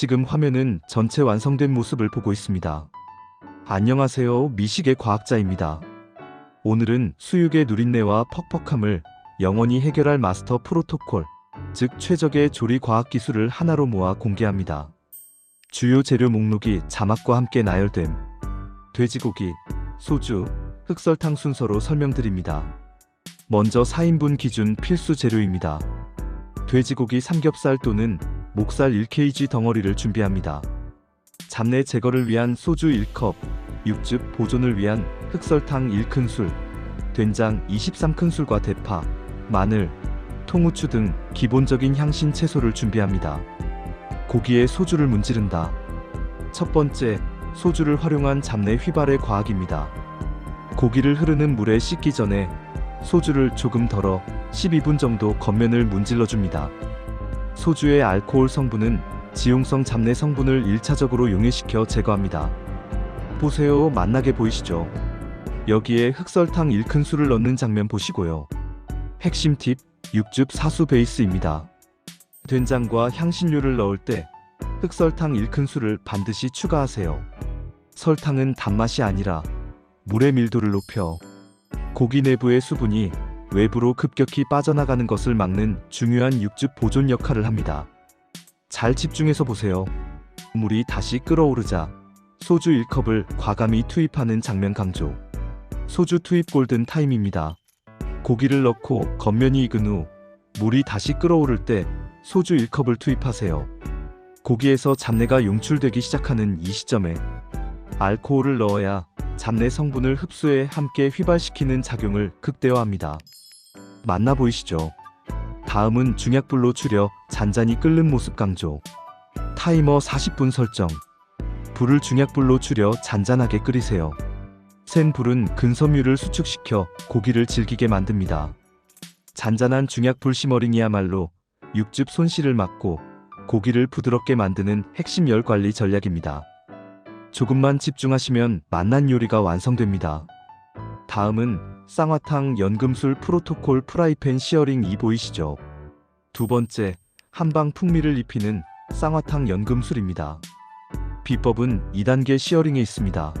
지금 화면은 전체 완성된 모습을 보고 있습니다. 안녕하세요. 미식의 과학자입니다. 오늘은 수육의 누린내와 퍽퍽함을 영원히 해결할 마스터 프로토콜, 즉 최적의 조리 과학 기술을 하나로 모아 공개합니다. 주요 재료 목록이 자막과 함께 나열됨. 돼지고기, 소주, 흑설탕 순서로 설명드립니다. 먼저 4인분 기준 필수 재료입니다. 돼지고기 삼겹살 또는 목살 1kg 덩어리를 준비합니다. 잡내 제거를 위한 소주 1컵, 육즙 보존을 위한 흑설탕 1큰술, 된장 23큰술과 대파, 마늘, 통후추 등 기본적인 향신 채소를 준비합니다. 고기에 소주를 문지른다. 첫 번째, 소주를 활용한 잡내 휘발의 과학입니다. 고기를 흐르는 물에 씻기 전에 소주를 조금 덜어 12분 정도 겉면을 문질러 줍니다. 소주의 알코올 성분은 지용성 잡내 성분을 1차적으로 용해시켜 제거합니다. 보세요. 맛나게 보이시죠? 여기에 흑설탕 1큰술을 넣는 장면 보시고요. 핵심 팁, 육즙 사수 베이스입니다. 된장과 향신료를 넣을 때 흑설탕 1큰술을 반드시 추가하세요. 설탕은 단맛이 아니라 물의 밀도를 높여 고기 내부의 수분이 외부로 급격히 빠져나가는 것을 막는 중요한 육즙 보존 역할을 합니다. 잘 집중해서 보세요. 물이 다시 끓어오르자 소주 1컵을 과감히 투입하는 장면 강조. 소주 투입 골든 타임입니다. 고기를 넣고 겉면이 익은 후 물이 다시 끓어오를 때 소주 1컵을 투입하세요. 고기에서 잡내가 용출되기 시작하는 이 시점에 알코올을 넣어야 잡내 성분을 흡수해 함께 휘발시키는 작용을 극대화합니다. 맞나 보이시죠? 다음은 중약불로 줄여 잔잔히 끓는 모습 강조. 타이머 40분 설정. 불을 중약불로 줄여 잔잔하게 끓이세요. 센 불은 근섬유를 수축시켜 고기를 질기게 만듭니다. 잔잔한 중약불 시머링이야말로 육즙 손실을 막고 고기를 부드럽게 만드는 핵심 열 관리 전략입니다. 조금만 집중하시면 맛난 요리가 완성됩니다. 다음은 쌍화탕 연금술 프로토콜 프라이팬 시어링 이 보이시죠? 두 번째, 한방 풍미를 입히는 쌍화탕 연금술입니다. 비법은 2단계 시어링에 있습니다.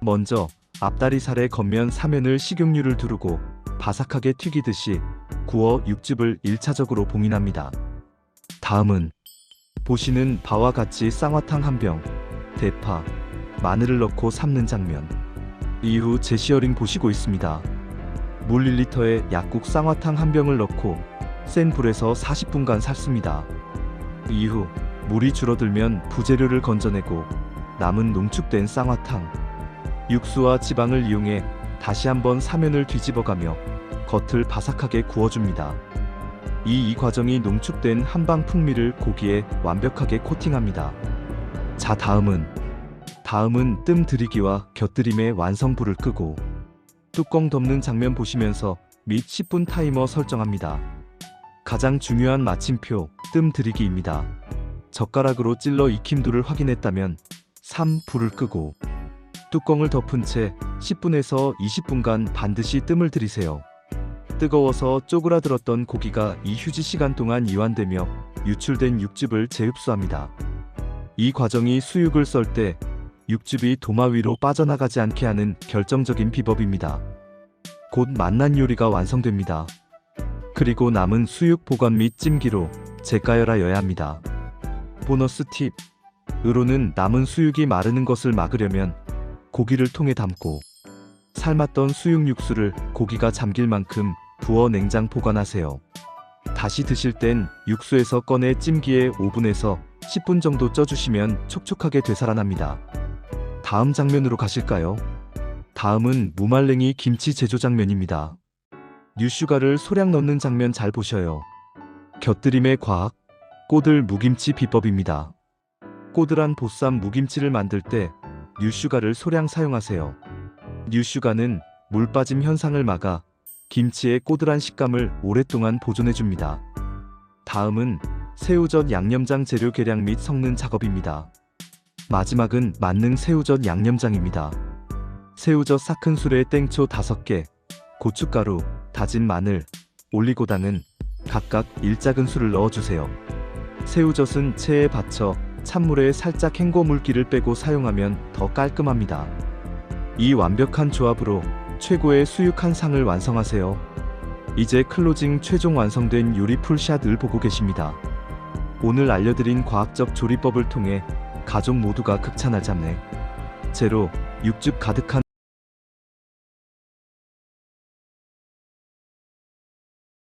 먼저 앞다리살의 겉면 사면을 식용유를 두르고 바삭하게 튀기듯이 구워 육즙을 1차적으로 봉인합니다. 다음은 보시는 바와 같이 쌍화탕 한 병, 대파, 마늘을 넣고 삶는 장면. 이후 제시어링 보시고 있습니다. 물 1리터에 약국 쌍화탕 한 병을 넣고 센 불에서 40분간 삶습니다. 이후 물이 줄어들면 부재료를 건져내고 남은 농축된 쌍화탕, 육수와 지방을 이용해 다시 한번 사면을 뒤집어가며 겉을 바삭하게 구워줍니다. 이, 이 과정이 농축된 한방 풍미를 고기에 완벽하게 코팅합니다. 자, 다음은 다음은 뜸 들이기와 곁들임의 완성불을 끄고 뚜껑 덮는 장면 보시면서 및 10분 타이머 설정합니다. 가장 중요한 마침표 뜸 들이기입니다. 젓가락으로 찔러 익힘도를 확인했다면 3. 불을 끄고 뚜껑을 덮은 채 10분에서 20분간 반드시 뜸을 들이세요. 뜨거워서 쪼그라들었던 고기가 이 휴지 시간 동안 이완되며 유출된 육즙을 재흡수합니다. 이 과정이 수육을 썰 때 육즙이 도마 위로 빠져나가지 않게 하는 결정적인 비법입니다. 곧 맛난 요리가 완성됩니다. 그리고 남은 수육 보관 및 찜기로 재가열하여야 합니다. 보너스 팁. 으로는 남은 수육이 마르는 것을 막으려면 고기를 통에 담고 삶았던 수육 육수를 고기가 잠길 만큼 부어 냉장 보관하세요. 다시 드실 땐 육수에서 꺼내 찜기에 5분에서 10분 정도 쪄주시면 촉촉하게 되살아납니다. 다음 장면으로 가실까요? 다음은 무말랭이 김치 제조 장면입니다. 뉴슈가를 소량 넣는 장면 잘 보셔요. 곁들임의 과학, 꼬들 무김치 비법입니다. 꼬들한 보쌈 무김치를 만들 때 뉴슈가를 소량 사용하세요. 뉴슈가는 물 빠짐 현상을 막아 김치의 꼬들한 식감을 오랫동안 보존해줍니다. 다음은 새우젓 양념장 재료 계량 및 섞는 작업입니다. 마지막은 만능 새우젓 양념장입니다. 새우젓 사큰술에 땡초 5개, 고춧가루, 다진 마늘, 올리고당은 각각 1작은 술을 넣어주세요. 새우젓은 체에 받쳐 찬물에 살짝 헹궈 물기를 빼고 사용하면 더 깔끔합니다. 이 완벽한 조합으로 최고의 수육한 상을 완성하세요. 이제 클로징 최종 완성된 요리 풀샷을 보고 계십니다. 오늘 알려드린 과학적 조리법을 통해 가족 모두가 극찬할 잡내. 제로, 육즙 가득한